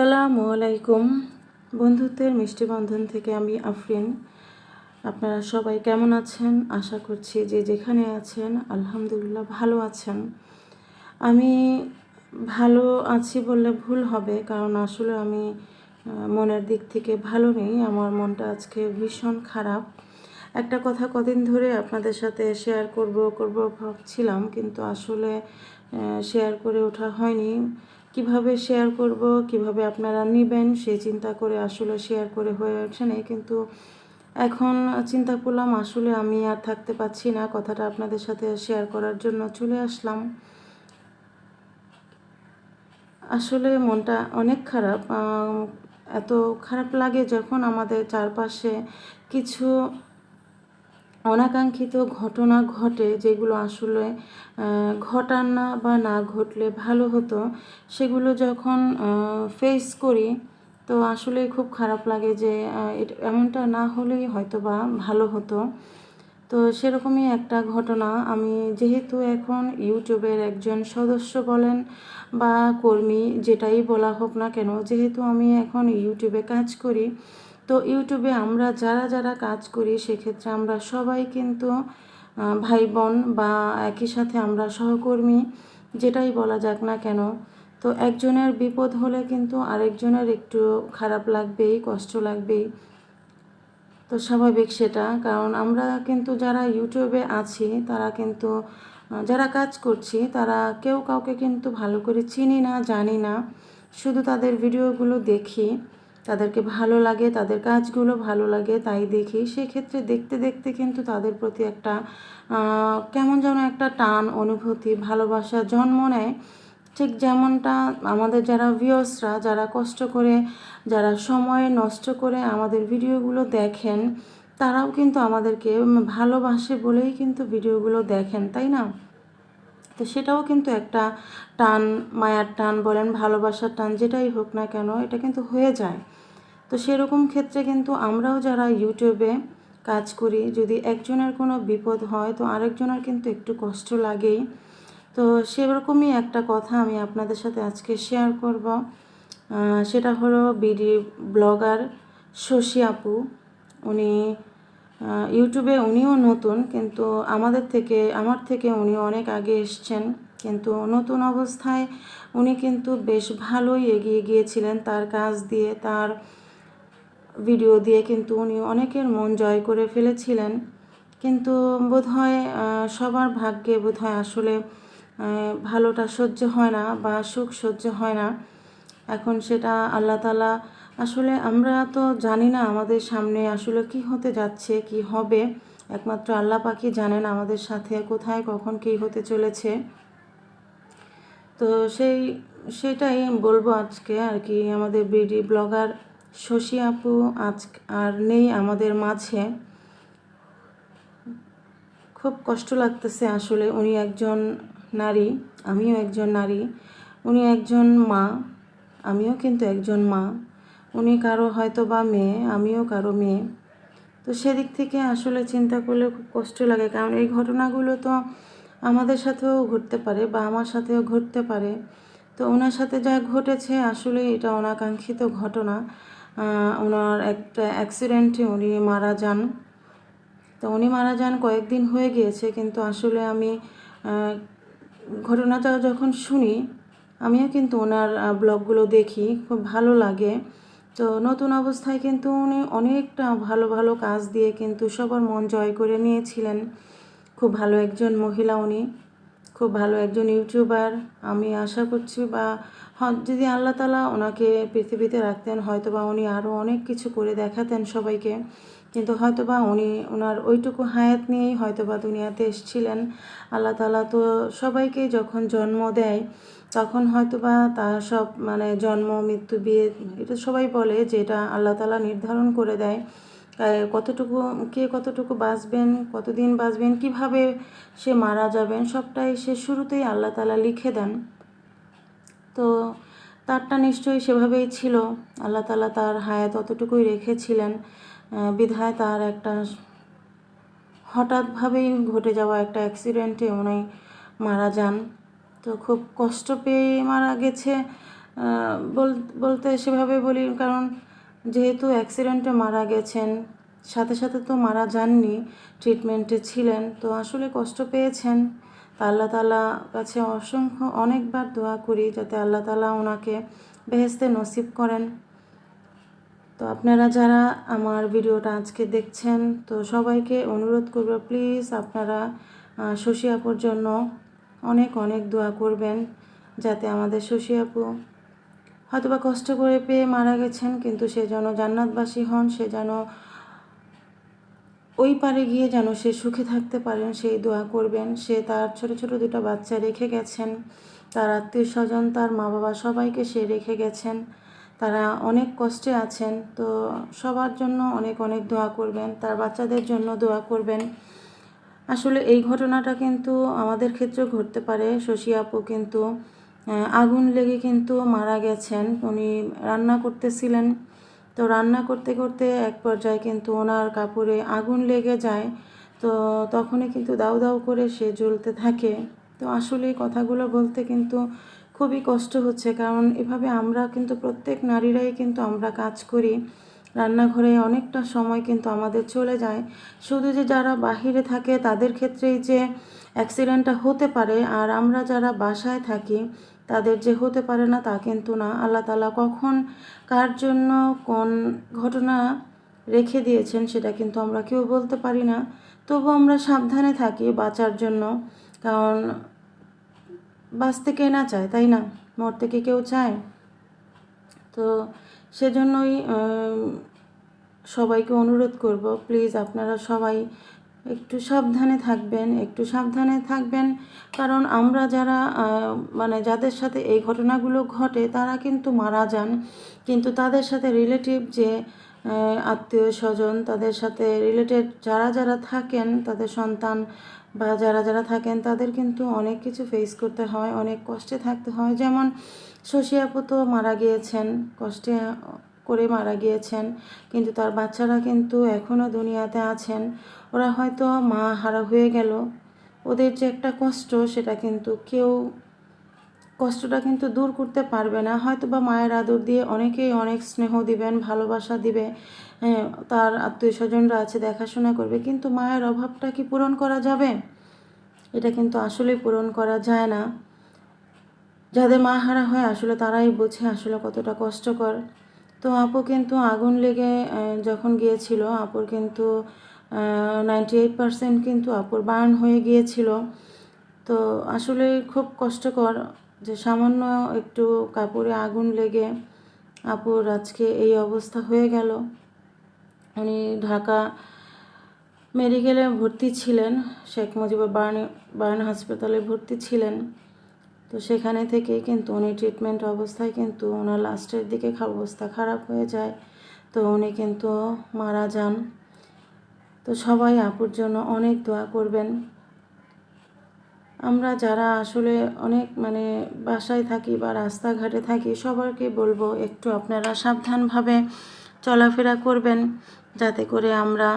আসসালামু আলাইকুম। বন্ধুত্বের মিষ্টি বন্ধন থেকে আমি আফরিন। আপনারা সবাই কেমন আছেন? আশা করছি যে যেখানে আছেন, আলহামদুলিল্লাহ ভালো আছেন। আমি ভালো আছি বললে ভুল হবে, কারণ আসলে আমি মনের দিক থেকে ভালো নেই। আমার মনটা আজকে ভীষণ খারাপ। একটা কথা কদিন ধরে আপনাদের সাথে শেয়ার করব করব ভাবছিলাম, কিন্তু আসলে শেয়ার করে ওঠা হয়নি। কীভাবে শেয়ার করব, কীভাবে আপনারা নেবেন সেই চিন্তা করে আসলে শেয়ার করে হয়ে ওঠে নাই। কিন্তু এখন চিন্তা করলাম, আসলে আমি আর থাকতে পারছি না, কথাটা আপনাদের সাথে শেয়ার করার জন্য চলে আসলাম। আসলে মনটা অনেক খারাপ এত খারাপ লাগে যখন আমাদের চারপাশে কিছু অনাকাঙ্ক্ষিত ঘটনা ঘটে যেগুলো আসলে ঘটান না বা না ঘটলে ভালো হতো, সেগুলো যখন ফেস করি, তো আসলেই খুব খারাপ লাগে যে এমনটা না হলেই হয়তো বা ভালো হতো। তো সেরকমই একটা ঘটনা, আমি যেহেতু এখন ইউটিউবের একজন সদস্য বলেন বা কর্মী, যেটাই বলা হোক না কেন, যেহেতু আমি এখন ইউটিউবে কাজ করি তো ইউটিউবে আমরা যারা যারা কাজ করি সেক্ষেত্রে আমরা সবাই কিন্তু ভাই বোন বা একই সাথে আমরা সহকর্মী, যেটাই বলা যাক না কেন। তো একজনের বিপদ হলে কিন্তু আরেকজনের একটু খারাপ লাগবেই, কষ্ট লাগবেই। তো স্বাভাবিক সেটা, কারণ আমরা কিন্তু যারা ইউটিউবে আছি, তারা কিন্তু যারা কাজ করছি, তারা কেউ কাউকে কিন্তু ভালো করে চিনি না, জানি না। শুধু তাদের ভিডিওগুলো দেখি। তাদেরকে ভালো লাগে, তাদের কাজগুলো ভালো লাগে তাই দেখি। সেক্ষেত্রে দেখতে দেখতে কিন্তু তাদের প্রতি একটা কেমন যেন একটা টান, অনুভূতি, ভালোবাসা জন্ম নেয়। ঠিক যেমনটা আমাদের যারা ভিউয়ার্সরা যারা কষ্ট করে, যারা সময় নষ্ট করে আমাদের ভিডিওগুলো দেখেন, তারাও কিন্তু আমাদেরকে ভালোবাসে বলেই কিন্তু ভিডিওগুলো দেখেন, তাই না? তো সেটাও কিন্তু একটা টান, মায়ার টান বলেন, ভালোবাসার টান, যেটাই হোক না কেন, এটা কিন্তু হয়ে যায়। তো সেরকম ক্ষেত্রে কিন্তু আমরাও যারা ইউটিউবে কাজ করি, যদি একজনের কোনো বিপদ হয়, তো আরেকজনের কিন্তু একটু কষ্ট লাগেই। তো সেরকমই একটা কথা আমি আপনাদের সাথে আজকে শেয়ার করব। সেটা হলো বিডি ব্লগার শশী আপু। উনি ইউটিউবে উনিও নতুন, কিন্তু আমাদের থেকে, আমার থেকে উনি অনেক আগে এসছেন। কিন্তু নতুন অবস্থায় উনি কিন্তু বেশ ভালোই এগিয়ে গিয়েছিলেন তার কাজ দিয়ে, তার ভিডিও দিয়ে কিন্তু উনি অনেকের মন জয় করে ফেলেছিলেন। কিন্তু বোধহয় সবার ভাগ্যে বোধহয় আসলে ভালোটা সহ্য হয় না বা সুখ সহ্য হয় না। এখন সেটা আল্লাহ তালা আসলে আমরা তো জানি না আমাদের সামনে আসলে কি হতে যাচ্ছে, কি হবে। একমাত্র আল্লাহ পাখি জানেন আমাদের সাথে কোথায়, কখন কী হতে চলেছে। তো সেই, সেটাই বলব আজকে আর কি, আমাদের বিডি ব্লগার শশী আপু, আজ আর নেই আমাদের মাঝে। খুব কষ্ট লাগতেছে আসলে উনি একজন নারী, আমিও একজন নারী। উনি একজন মা, আমিও কিন্তু একজন মা। উনি কারও হয়তো বা মেয়ে, আমিও কারও মেয়ে। তো সেদিক থেকে আসলে চিন্তা করলে খুব কষ্ট লাগে, কারণ এই ঘটনাগুলো তো আমাদের সাথেও ঘটতে পারে বা আমার সাথেও ঘটতে পারে। তো ওনার সাথে যা ঘটেছে আসলে এটা অনাকাঙ্ক্ষিত ঘটনা। ওনার একটা অ্যাক্সিডেন্টে উনি মারা যান। তো উনি মারা যান কয়েকদিন হয়ে গিয়েছে, কিন্তু আসলে আমি ঘটনাটা যখন শুনি, আমিও কিন্তু ওনার ব্লগগুলো দেখি, খুব ভালো লাগে। তো নতুন অবস্থায় কিন্তু উনি অনেকটা ভালো ভালো কাজ দিয়ে কিন্তু সবার মন জয় করে নিয়েছিলেন। খুব ভালো একজন মহিলা উনি, খুব ভালো একজন ইউটিউবার। আমি আশা করছি বা যদি আল্লাহ তালা ওনাকে পৃথিবীতে রাখতেন হয়তো বা উনি আরও অনেক কিছু করে দেখাতেন সবাইকে। কিন্তু হয়তো বা উনি ওনার ওইটুকু হায়াত নিয়েই হয়তো বা দুনিয়াতে এসেছিলেন। আল্লাহ তালা তো সবাইকেই যখন জন্ম দেয়, তখন হয়তো বা তার সব মানে জন্ম, মৃত্যু, বিয়ে, এটা সবাই বলে যে এটা আল্লাহ তালা নির্ধারণ করে দেয়। কতটুকু, কে কতটুকু বাঁচবেন, কতদিন বাঁচবেন, কীভাবে সে মারা যাবেন, সবটাই সে শুরুতেই আল্লাহ তালা লিখে দেন। তো তারটা নিশ্চয়ই সেভাবেই ছিল। আল্লাহ তালা তার হায়াত অতটুকুই রেখেছিলেন। বিধায় তার একটা হঠাৎভাবেই ঘটে যাওয়া একটা অ্যাক্সিডেন্টে উনি মারা যান। তো খুব কষ্ট পেয়ে মারা গেছে। বল- বলতে সেভাবে বলি, কারণ যেহেতু অ্যাক্সিডেন্টে মারা গেছেন, সাথে সাথে তো মারা যাননি, ট্রিটমেন্টে ছিলেন, তো আসলে কষ্ট পেয়েছেন। আল্লাহ তালা কাছে অসংখ্য অনেকবার দোয়া করি যাতে আল্লাহ তালা ওনাকে বেহেস্তে নসিব করেন। তো আপনারা যারা আমার ভিডিওটা আজকে দেখছেন, তো সবাইকে অনুরোধ করব প্লিজ আপনারা শশী আপুর জন্য অনেক অনেক দোয়া করবেন যাতে আমাদের শশী আপু হয়তোবা কষ্ট করে পেয়ে মারা গেছেন, কিন্তু সে যেন জান্নাতবাসী হন, সে যেন ওই পারে গিয়ে যেন সে সুখে থাকতে পারেন সেই দোয়া করবেন। সে তার ছোট ছোট দুটো বাচ্চা রেখে গেছেন। তার আত্মীয় স্বজন, তার মা বাবা সবাইকে সে রেখে গেছেন। তারা অনেক কষ্টে আছেন, তো সবার জন্য অনেক অনেক দোয়া করবেন। তার বাচ্চাদের জন্য দোয়া করবেন। আসলে এই ঘটনাটা কিন্তু আমাদের ক্ষেত্রেও ঘটতে পারে। শশী আপু কিন্তু আগুন লেগে কিন্তু মারা গেছেন। উনি রান্না করতেছিলেন। তো রান্না করতে করতে এক পর্যায়ে কিন্তু ওনার কাপড়ে আগুন লেগে যায়। তো তখনই কিন্তু দাউ দাউ করে সে জ্বলতে থাকে। তো আসলে কথাগুলো বলতে কিন্তু খুবই কষ্ট হচ্ছে, কারণ এভাবে আমরা কিন্তু প্রত্যেক নারীরাই কিন্তু আমরা কাজ করি। রান্নাঘরে অনেকটা সময় কিন্তু আমাদের চলে যায়। শুধু যে যারা বাহিরে থাকে তাদের ক্ষেত্রেই যে অ্যাক্সিডেন্টটা হতে পারে, আর আমরা যারা বাসায় থাকি তাদের যে হতে পারে না তা কিন্তু না। আল্লাহ তালা কখন কার জন্য কোন ঘটনা রেখে দিয়েছেন সেটা কিন্তু আমরা কেউ বলতে পারি না। তবু আমরা সাবধানে থাকি বাঁচার জন্য, কারণ বাঁচতে কে না চায়, তাই না? মরতে কি কেউ চায়? তো সেজন্যই সবাইকে অনুরোধ করব, প্লিজ আপনারা সবাই একটু সাবধানে থাকবেন, একটু সাবধানে থাকবেন। কারণ আমরা যারা মানে যাদের সাথে এই ঘটনাগুলো ঘটে, তারা কিন্তু মারা যান। কিন্তু তাদের সাথে রিলেটিভ যে আত্মীয় স্বজন, তাদের সাথে রিলেটেড যারা যারা থাকেন, তাদের সন্তান বা যারা যারা থাকেন, তাদের কিন্তু অনেক কিছু ফেস করতে হয়, অনেক কষ্টে থাকতে হয়। যেমন শশী আপু তো মারা গিয়েছেন, কষ্টে করে মারা গিয়েছেন। কিন্তু তার বাচ্চারা কিন্তু এখনও দুনিয়াতে আছেন। ওরা হয়তো মা হারা হয়ে গেল। ওদের যে একটা কষ্ট সেটা কিন্তু কেউ কষ্টটা কিন্তু দূর করতে পারবে না। হয়তো বা মায়ের আদর দিয়ে অনেকেই অনেক স্নেহ দিবেন ভালোবাসা দিবে হ্যাঁ, তার আত্মীয় স্বজনরা আছে দেখাশোনা করবে। কিন্তু মায়ের অভাবটা কি পূরণ করা যাবে? এটা কিন্তু আসলেই পূরণ করা যায় না। যাদের মা হারা হয় আসলে তারাই বোঝে আসলে কতটা কষ্টকর। তো আপু কিন্তু আগুন লেগে যখন গিয়েছিল আপুর কিন্তু নাইনটি এইট পারসেন্ট কিন্তু আপুর বার্ন হয়ে গিয়েছিল। তো আসলে খুব কষ্টকর যে সামান্য একটু কাপড়ে আগুন লেগে আপুর আজকে এই অবস্থা হয়ে গেল। উনি ঢাকা মেডিকেলে ভর্তি ছিলেন, শেখ মুজিবুর বার্ন বার্ন হাসপাতালে ভর্তি ছিলেন। তো সেখানে থেকেই কিন্তু উনি ট্রিটমেন্ট অবস্থায় কিন্তু ওনার লাস্টের দিকে অবস্থা খারাপ হয়ে যায়। তো উনি কিন্তু মারা যান। তো সবাই আপুর জন্য অনেক দোয়া করবেন। আমরা যারা আসলে অনেক মানে বাসায় থাকি বা রাস্তাঘাটে থাকি, সবাইকে বলব একটু আপনারা সাবধানভাবে চলাফেরা করবেন যাতে করে আমরা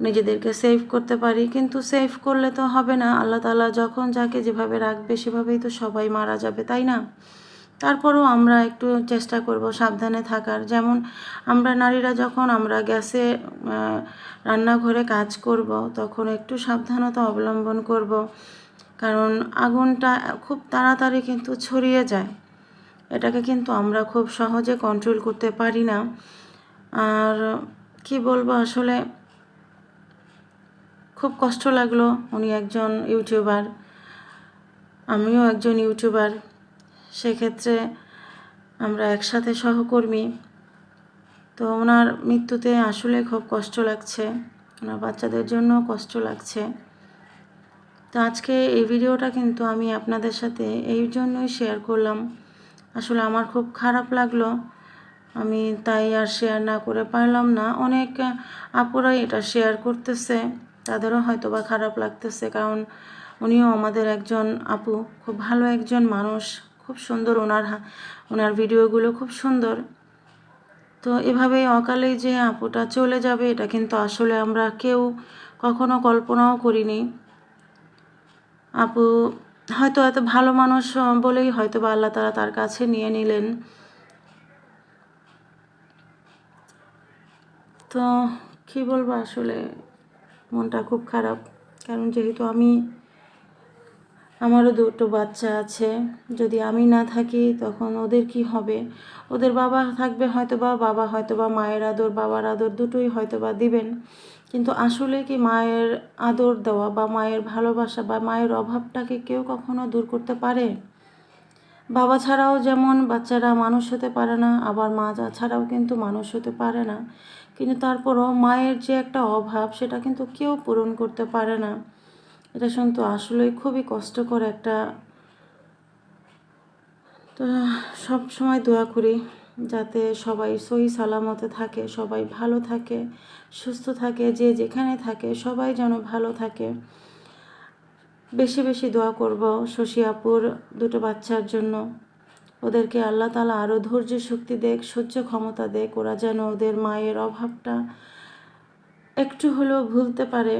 নিজেদেরকে সেভ করতে পারি। কিন্তু সেভ করলে তো হবে না। আল্লাহ তালা যখন যাকে যেভাবে রাখবে সেভাবেই তো সবাই মারা যাবে, তাই না? তারপরেও আমরা একটু চেষ্টা করব সাবধানে থাকার। যেমন আমরা নারীরা যখন আমরা গ্যাসে রান্নাঘরে কাজ করব, তখন একটু সাবধানতা অবলম্বন করব। কারণ আগুনটা খুব তাড়াতাড়ি কিন্তু ছড়িয়ে যায়। এটাকে কিন্তু আমরা খুব সহজে কন্ট্রোল করতে পারি না। আর কি বলব, আসলে খুব কষ্ট লাগল। উনি একজন ইউটিউবার আমিও একজন ইউটিউবার সেক্ষেত্রে আমরা একসাথে সহকর্মী। তো ওনার মৃত্যুতে আসলে খুব কষ্ট লাগছে। ওনার বাচ্চাদের জন্য কষ্ট লাগছে। তো আজকে এই ভিডিওটা কিন্তু আমি আপনাদের সাথে এই জন্যই শেয়ার করলাম। আসলে আমার খুব খারাপ লাগল। আমি তাই আর শেয়ার না করে পারলাম না। অনেক আপুরাই এটা শেয়ার করতেছে। তাদেরও হয়তো বা খারাপ লাগতেছে। কারণ উনিও আমাদের একজন আপু। খুব ভালো একজন মানুষ। খুব সুন্দর ওনার ওনার ভিডিওগুলো খুব সুন্দর। তো এভাবেই অকালেই যে আপুটা চলে যাবে, এটা কিন্তু আসলে আমরা কেউ কখনো কল্পনাও করিনি। আপু হয়তো এত ভালো মানুষ বলেই হয়তো বা আল্লাহ তারা তার কাছে নিয়ে নিলেন। তো কী বলব আসলে, মনটা খুব খারাপ। কারণ যেহেতু আমি আমারও দুটো বাচ্চা আছে। যদি আমি না থাকি, তখন ওদের কি হবে? ওদের বাবা থাকবে হয়তো বা বাবা হয়তো বা মায়ের আদর, বাবার আদর দুটোই হয়তো বা দিবেন। কিন্তু আসলে কি মায়ের আদর দেওয়া বা মায়ের ভালোবাসা বা মায়ের অভাবটাকে কেউ কখনো দূর করতে পারে? বাবা ছাড়াও যেমন বাচ্চারা মানুষ হতে পারে না, আবার মা ছাড়াও কিন্তু মানুষ হতে পারে না। কিন্তু তারপরও মায়ের যে একটা অভাব, সেটা কিন্তু কেউ পূরণ করতে পারে না। এটা শুনতে আসলেই খুবই কষ্টকর একটা তো সব সময় দোয়া করি যাতে সবাই সহি সালামতে থাকে, সবাই ভালো থাকে, সুস্থ থাকে, যে যেখানে থাকে সবাই যেন ভালো থাকে। বেশি বেশি দোয়া করব শশী আপুর দুটো বাচ্চার জন্য। ওদেরকে আল্লাহ তালা আরও ধৈর্য শক্তি দেখ, সহ্য ক্ষমতা দেখ, ওরা যেন ওদের মায়ের অভাবটা একটু হলেও ভুলতে পারে।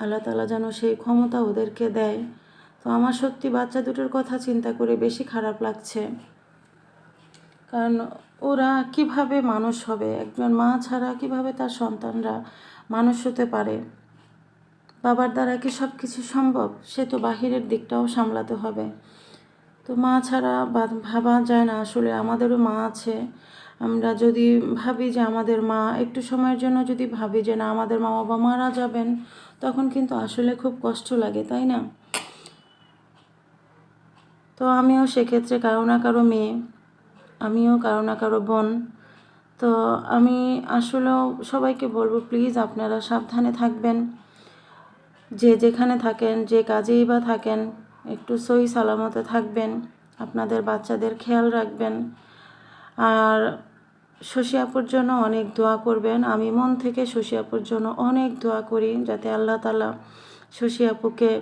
আল্লাহ তালা যেন সেই ক্ষমতা ওদেরকে দেয়। তো আমার সত্যি বাচ্চা দুটোর কথা চিন্তা করে বেশি খারাপ লাগছে। কারণ ওরা কীভাবে মানুষ হবে? একজন মা ছাড়া কীভাবে তার সন্তানরা মানুষ হতে পারে? বাবার দ্বারা কি সব কিছু সম্ভব? সে তো বাহিরের দিকটাও সামলাতে হবে। তো মা ছাড়া ভাবা যায় না। আসলে আমাদেরও মা আছে। আমরা যদি ভাবি যে আমাদের মা একটু সময়ের জন্য যদি ভাবি যে না, আমাদের মা বাবা মারা যাবেন, তখন কিন্তু আসলে খুব কষ্ট লাগে, তাই না? তো আমিও সেক্ষেত্রে কারও না কারও মেয়ে, আমিও কারও না কারও বোন। তো আমি আসলেও সবাইকে বলব, প্লিজ আপনারা সাবধানে থাকবেন। যে যেখানে থাকেন, যে কাজেই বা থাকেন, একটু সই সালামতে থাকবেন। আপনাদের বাচ্চাদের খেয়াল রাখবেন। আর শশী আপুর জন্য অনেক দোয়া করবেন। আমি মন থেকে শশী আপুর জন্য অনেক দোয়া করি যাতে আল্লাহ তালা শশী আপুকে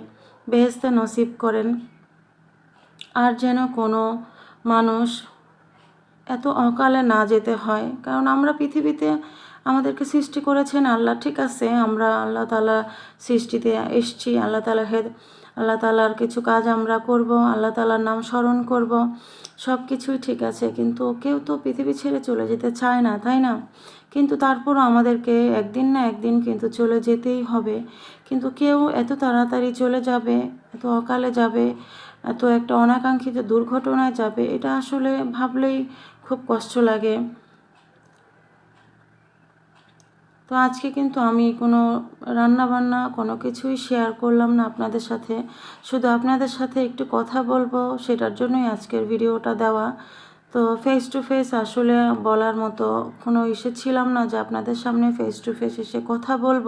বেহেস্তে নসিব করেন। আর যেন কোনো মানুষ এত অকালে না যেতে হয়। কারণ আমরা পৃথিবীতে আমাদেরকে সৃষ্টি করেছেন আল্লাহ, ঠিক আছে। আমরা আল্লাহ তালা সৃষ্টিতে এসছি, আল্লাহ তালা হেদ আল্লাহ তালার কিছু কাজ আমরা করব, আল্লাহ তালার নাম স্মরণ করব সব কিছুই ঠিক আছে। কিন্তু কেউ তো পৃথিবী ছেড়ে চলে যেতে চায় না, তাই না? কিন্তু তারপরও আমাদেরকে একদিন না একদিন কিন্তু চলে যেতেই হবে। কিন্তু কেউ এত তাড়াতাড়ি চলে যাবে, এত অকালে যাবে, এত একটা অনাকাঙ্ক্ষিত দুর্ঘটনায় যাবে, এটা আসলে ভাবলেই খুব কষ্ট লাগে। তো আজকে কিন্তু আমি কোনো রান্না বান্না কোনো কিছুই শেয়ার করলাম না আপনাদের সাথে। শুধু আপনাদের সাথে একটু কথা বলব, সেটার জন্যই আজকের ভিডিওটা দেওয়া। তো ফেস টু ফেস আসলে বলার মতো কোনো ইসে ছিলাম না যে আপনাদের সামনে ফেস টু ফেস এসে কথা বলব।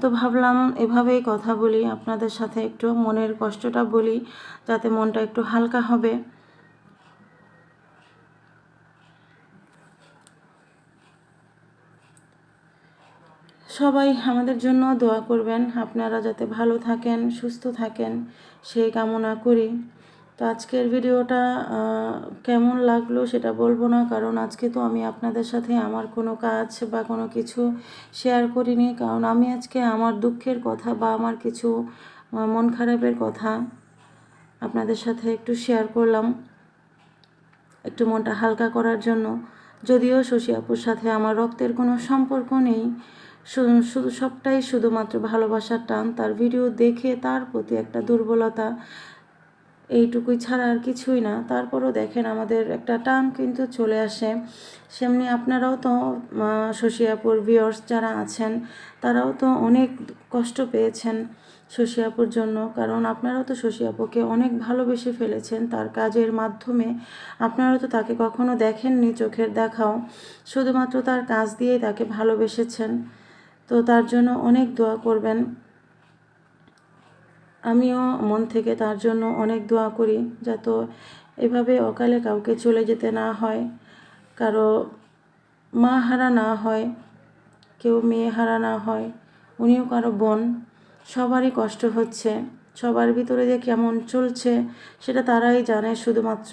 তো ভাবলাম এভাবেই কথা বলি, আপনাদের সাথে একটু মনের কষ্টটা বলি, যাতে মনটা একটু হালকা হবে। সবাই আমাদের জন্য দোয়া করবেন। আপনারা যাতে ভালো থাকেন, সুস্থ থাকেন সেই কামনা করি। তো আজকের ভিডিওটা কেমন লাগল সেটা বলব না, কারণ আজকে তো আমি আপনাদের সাথে আমার কোনো কাজ বা কোনো কিছু শেয়ার করিনি, কারণ আমি আজকে আমার দুঃখের কথা বা আমার কিছু মন খারাপের কথা আপনাদের সাথে একটু শেয়ার করলাম। একটু মনটা হালকা করার জন্য। যদিও শশী আপুর সাথে আমার রক্তের কোনো সম্পর্ক নেই শুধু সবটাই শুধুমাত্র ভালোবাসার টান। তার ভিডিও দেখে তার প্রতি একটা দুর্বলতা এইটুকুই ছাড়া আর কিছুই না। তারপরও দেখেন আমাদের একটা টান কিন্তু চলে আসে। সেমনি আপনারাও তো আহ, শশী ভিওর্স যারা আছেন তারাও তো অনেক কষ্ট পেয়েছেন শশী আপুর জন্য। কারণ আপনারাও তো শশী আপুকে অনেক ভালোবেসে ফেলেছেন তার কাজের মাধ্যমে। আপনারা তো তাকে কখনো দেখেননি চোখের দেখাও। শুধুমাত্র তার কাজ দিয়েই তাকে ভালোবেসেছেন। তো তার জন্য অনেক দোয়া করবেন। আমিও মন থেকে তার জন্য অনেক দোয়া করি যাতে এভাবে অকালে কাউকে চলে যেতে না হয়, কারও মা হারা না হয়, কেউ মেয়ে হারা না হয়, উনিও কারও বোন, সবারই কষ্ট হচ্ছে, সবার ভিতরে যে কেমন চলছে সেটা তারাই জানে শুধুমাত্র।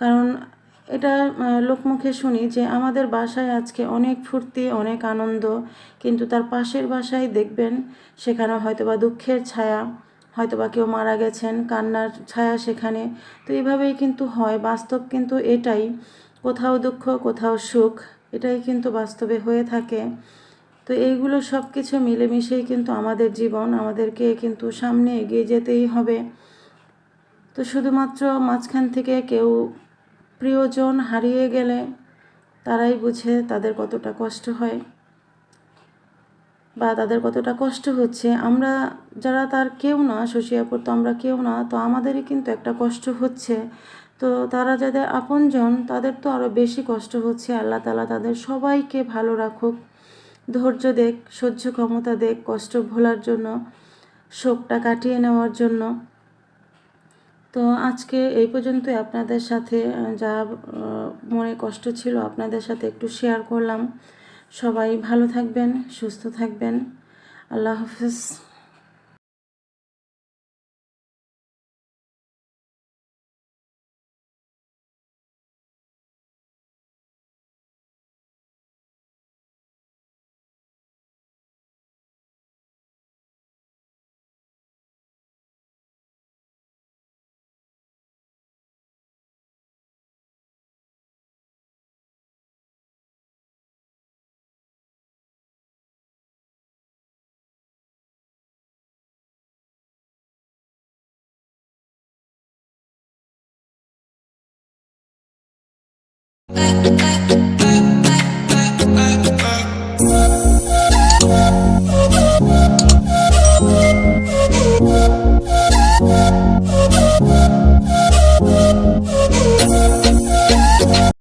কারণ এটা লোকমুখে শুনি যে আমাদের বাসায় আজকে অনেক ফুর্তি, অনেক আনন্দ, কিন্তু তার পাশের বাসায় দেখবেন সেখানে হয়তো বা দুঃখের ছায়া হয়তো বা কেউ মারা গেছেন, কান্নার ছায়া সেখানে। তো এইভাবেই কিন্তু হয়, বাস্তব কিন্তু এটাই, কোথাও দুঃখ, কোথাও সুখ, এটাই কিন্তু বাস্তবে হয়ে থাকে। তো এইগুলো সব কিছু মিলেমিশেই কিন্তু আমাদের জীবন, আমাদেরকে কিন্তু সামনে এগিয়ে যেতেই হবে। তো শুধুমাত্র মাঝখান থেকে কেউ প্রিয়জন হারিয়ে গেলে তারাই বুঝে তাদের কতটা কষ্ট হয় বা তাদের কতটা কষ্ট হচ্ছে। আমরা যারা তার কেউ না, শশিয়াপুর তো আমরা কেউ না, তো আমাদেরই কিন্তু একটা কষ্ট হচ্ছে। তো তারা যাদের আপনজন, তাদের তো আরও বেশি কষ্ট হচ্ছে। আল্লাহ তালা তাদের সবাইকে ভালো রাখুক, ধৈর্য দেখ, সহ্য ক্ষমতা দেখ, কষ্ট ভোলার জন্য, শোকটা কাটিয়ে নেওয়ার জন্য। তো আজকে এই পর্যন্তই আপনাদের সাথে যা মনে কষ্ট ছিল আপনাদের সাথে একটু শেয়ার করলাম। সবাই ভালো থাকবেন, সুস্থ থাকবেন। আল্লাহ হাফিজ। back.